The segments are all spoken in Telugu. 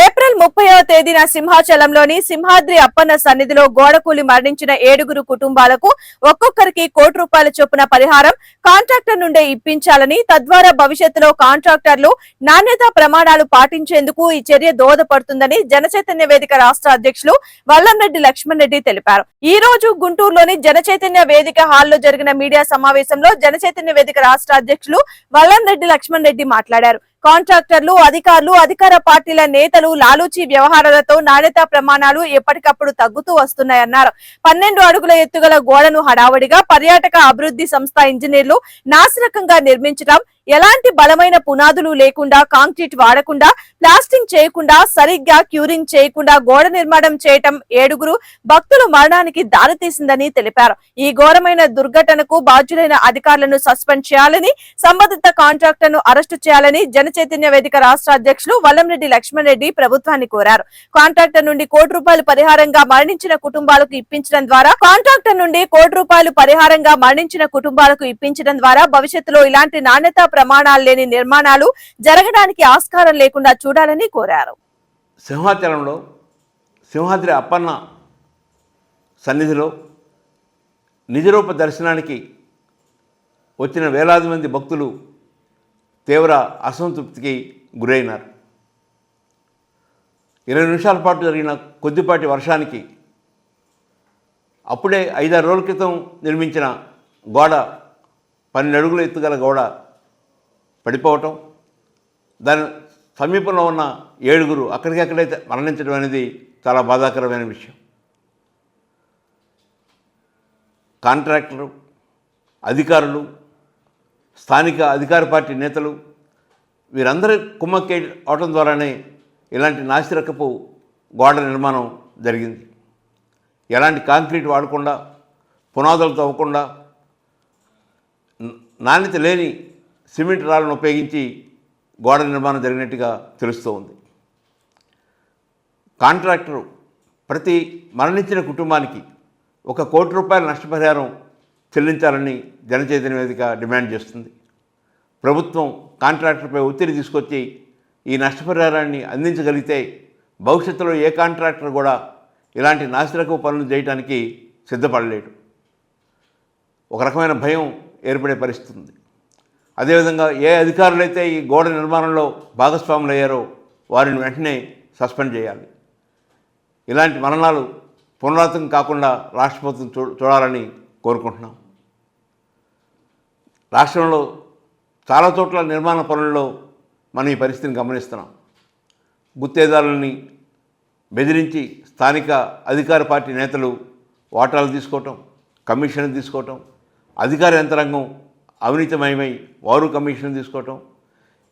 ఏప్రిల్ ముప్పైవ తేదీన సింహాచలంలోని సింహాద్రి అప్పన్న సన్నిధిలో గోడకూలి మరణించిన ఏడుగురు కుటుంబాలకు ఒక్కొక్కరికి కోటి రూపాయల చొప్పున పరిహారం కాంట్రాక్టర్ నుండే ఇప్పించాలని తద్వారా భవిష్యత్తులో కాంట్రాక్టర్లు నాణ్యతా ప్రమాణాలు పాటించేందుకు ఈ చర్య దోహదపడుతుందని జనచైతన్య వేదిక రాష్ట్ర అధ్యక్షులు వల్లంరెడ్డి లక్ష్మణ్ రెడ్డి తెలిపారు. ఈ రోజు గుంటూరులోని జనచైతన్య వేదిక హాల్లో జరిగిన మీడియా సమావేశంలో జనచైతన్య వేదిక రాష్ట్ర అధ్యక్షులు వల్లంరెడ్డి లక్ష్మణ్ రెడ్డి మాట్లాడారు. కాంట్రాక్టర్లు అధికారులు అధికార పార్టీల నేతలు లాలూచీ వ్యవహారాలతో నాణ్యతా ప్రమాణాలు ఎప్పటికప్పుడు తగ్గుతూ వస్తున్నాయన్నారు. పన్నెండు అడుగుల ఎత్తుగల గోడను హడావడిగా పర్యాటక అభివృద్ధి సంస్థ ఇంజనీర్లు నాసిరకంగా నిర్మించడం ఎలాంటి బలమైన పునాదులు లేకుండా కాంక్రీట్ వాడకుండా ప్లాస్టింగ్ చేయకుండా సరిగ్గా క్యూరింగ్ చేయకుండా గోడ నిర్మాణం చేయటం ఏడుగురు భక్తులు మరణానికి దారితీసిందని తెలిపారు. ఈ ఘోరమైన దుర్ఘటనకు బాధ్యులైన అధికారులను సస్పెండ్ చేయాలని సంబంధిత కాంట్రాక్టర్ను అరెస్టు చేయాలని జనచైతన్య వేదిక రాష్ట్ర అధ్యక్షులు వల్లంరెడ్డి లక్ష్మణ్ రెడ్డి ప్రభుత్వాన్ని కోరారు. కాంట్రాక్టర్ నుండి కోటి రూపాయలు పరిహారంగా మరణించిన కుటుంబాలకు ఇప్పించడం ద్వారా కాంట్రాక్టర్ నుండి కోటి రూపాయలు పరిహారంగా మరణించిన కుటుంబాలకు ఇప్పించడం ద్వారా భవిష్యత్తులో ఇలాంటి నాణ్యతా ప్రమాణాలు లేని నిర్మాణాలు జరగడానికి ఆస్కారం లేకుండా చూడాలని కోరారు. సింహాచలంలో సింహాద్రి అప్పన్న సన్నిధిలో నిజరూప దర్శనానికి వచ్చిన వేలాది మంది భక్తులు తీవ్ర అసంతృప్తికి గురైనారు. ఇరవై నిమిషాల పాటు జరిగిన కొద్దిపాటి వర్షానికి అప్పుడే ఐదారు రోజుల క్రితం నిర్మించిన గోడ పన్నెండు అడుగుల ఎత్తుగల గోడ పడిపోవటం దాని సమీపంలో ఉన్న ఏడుగురు అక్కడికక్కడే మరణించడం అనేది చాలా బాధాకరమైన విషయం. కాంట్రాక్టరు అధికారులు స్థానిక అధికార పార్టీ నేతలు వీరందరి కుమ్మక్కే అవటం ద్వారానే ఇలాంటి నాసిరకపు గోడ నిర్మాణం జరిగింది. ఎలాంటి కాంక్రీట్ వాడకుండా పునాదులు తవ్వకుండా నాణ్యత లేని సిమెంట్ రాళ్ళను ఉపయోగించి గోడ నిర్మాణం జరిగినట్టుగా తెలుస్తూ ఉంది. కాంట్రాక్టరు ప్రతి మరణించిన కుటుంబానికి ఒక కోటి రూపాయల నష్టపరిహారం చెల్లించాలని జనచైతన్య వేదిక డిమాండ్ చేస్తుంది. ప్రభుత్వం కాంట్రాక్టర్పై ఒత్తిడి తీసుకొచ్చి ఈ నష్టపరిహారాన్ని అందించగలిగితే భవిష్యత్తులో ఏ కాంట్రాక్టర్ కూడా ఇలాంటి నాసిరకపు పనులు చేయడానికి సిద్ధపడలేడు. ఒక రకమైన భయం ఏర్పడే పరిస్థితి ఉంది. అదేవిధంగా ఏ అధికారులైతే ఈ గోడ నిర్మాణంలో భాగస్వాములు అయ్యారో వారిని వెంటనే సస్పెండ్ చేయాలి. ఇలాంటి మరణాలు పునరావృతం కాకుండా రాష్ట్ర ప్రభుత్వం చూ చూడాలని కోరుకుంటున్నాం. రాష్ట్రంలో చాలా చోట్ల నిర్మాణ పనుల్లో మనం ఈ పరిస్థితిని గమనిస్తున్నాం. గుత్తేదారులని బెదిరించి స్థానిక అధికార పార్టీ నేతలు వాటాలు తీసుకోవటం కమిషన్ తీసుకోవటం అధికార యంత్రాంగం అవినీతిమయమై వారు కమిషన్ తీసుకోవటం.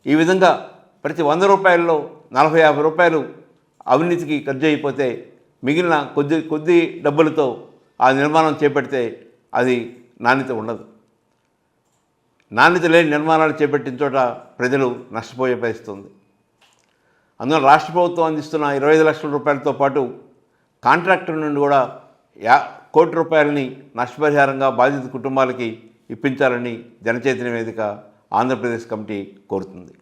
ఈ విధంగా ప్రతి వంద రూపాయల్లో నలభై యాభై రూపాయలు అవినీతికి ఖర్చు అయిపోతే మిగిలిన కొద్ది కొద్ది డబ్బులతో ఆ నిర్మాణం చేపడితే అది నాణ్యత ఉండదు. నాణ్యత లేని నిర్మాణాలు చేపట్టిన చోట ప్రజలు నష్టపోయే పరిస్థితి ఉంది. అందువల్ల రాష్ట్ర ప్రభుత్వం అందిస్తున్న ఇరవై ఐదు లక్షల రూపాయలతో పాటు కాంట్రాక్టర్ నుండి కూడా యా కోటి రూపాయలని నష్టపరిహారంగా బాధిత కుటుంబాలకి ఇప్పించాలని జనచైతన్య వేదిక ఆంధ్రప్రదేశ్ కమిటీ కోరుతుంది.